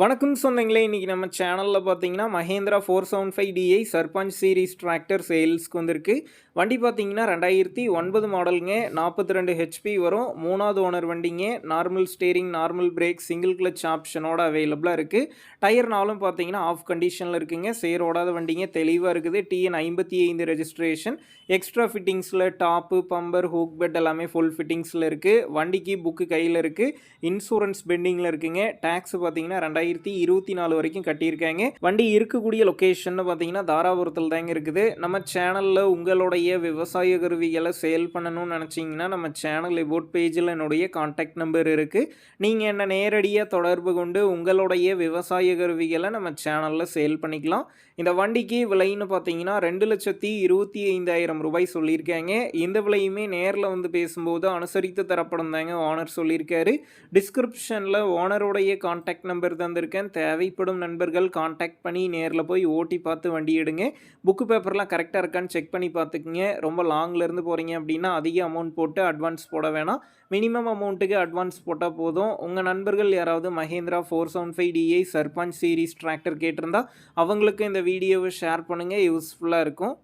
வணக்கம் சொந்தங்களே இன்றைக்கி நம்ம சேனலில் பார்த்தீங்கன்னா Mahindra four seven five DI Sarpanch series tractor சேல்ஸ்க்கு வந்திருக்கு. வண்டி பார்த்தீங்கன்னா ரெண்டாயிரத்தி ஒன்பது மாடலுங்க நாற்பத்தி ரெண்டு ஹெச்பி வரும். மூணாவது ஓனர் வண்டிங்க normal steering normal brake single clutch ஆப்ஷனோட அவைலபிளாக இருக்குது டயர்னாலும் பார்த்தீங்கன்னா ஆஃப் கண்டிஷனில் இருக்குங்க. சேர் ஓடாத வண்டிங்க தெளிவாக இருக்குது. டிஎன் ஐம்பத்தி ஐந்து ரெஜிஸ்ட்ரேஷன் எக்ஸ்ட்ரா ஃபிட்டிங்ஸில் டாப்பு பம்பர் ஹூக் பெட் எல்லாமே ஃபுல் ஃபிட்டிங்ஸில் இருக்குது வண்டிக்கு புக்கு கையில் இருக்குது இன்சூரன்ஸ் பெண்டிங்கில் இருக்குங்க. டேக்ஸ் பார்த்தீங்கன்னா ரெண்டாயிரத்தி இருபத்தி நாலு வரைக்கும் கட்டியிருக்காங்க. வண்டி இருக்கக்கூடிய லொக்கேஷன் பார்த்தீங்கன்னா தாராபுரத்தில் தாங்க இருக்குது. நம்ம சேனலில் உங்களுடைய விவசாய கருவிகளை சேல் பண்ணணும்னு நினச்சிங்கன்னா நம்ம சேனல் இபோட் பேஜில் என்னுடைய காண்டாக்ட் நம்பர் இருக்குது நீங்கள் என்ன நேரடியாக தொடர்பு கொண்டு உங்களுடைய விவசாய கருவிகளை நம்ம சேனலில் சேல் பண்ணிக்கலாம். இந்த வண்டிக்கு விலைன்னு பார்த்தீங்கன்னா ரெண்டு லட்சத்தி இருபத்தி ஐந்தாயிரம் ரூபாய் சொல்லியிருக்காங்க. இந்த விலையுமே நேரில் வந்து பேசும்போது அனுசரித்து தரப்படும் தாங்க ஓனர் சொல்லியிருக்காரு. டிஸ்கிரிப்ஷனில் ஓனருடைய கான்டாக்ட் நம்பர் தான் வந்திருக்கேன். தேவைப்படும் நண்பர்கள் காண்டாக்ட் பண்ணி நேரில் போய் ஓட்டி பார்த்து வண்டி எடுங்க. புக்கு பேப்பர்லாம் கரெக்டாக இருக்கான்னு செக் பண்ணி பார்த்துக்குங்க. ரொம்ப லாங்லேருந்து போகிறீங்க அப்படின்னா அதிக அமௌண்ட் போட்டு அட்வான்ஸ் போட வேணாம். மினிமம் அமௌண்ட்டுக்கு அட்வான்ஸ் போட்டால் போதும். உங்கள் நண்பர்கள் யாராவது Mahindra four seven five DI Sarpanch series tractor கேட்டிருந்தா அவங்களுக்கு இந்த வீடியோவை ஷேர் பண்ணுங்கள் யூஸ்ஃபுல்லாக இருக்கும்.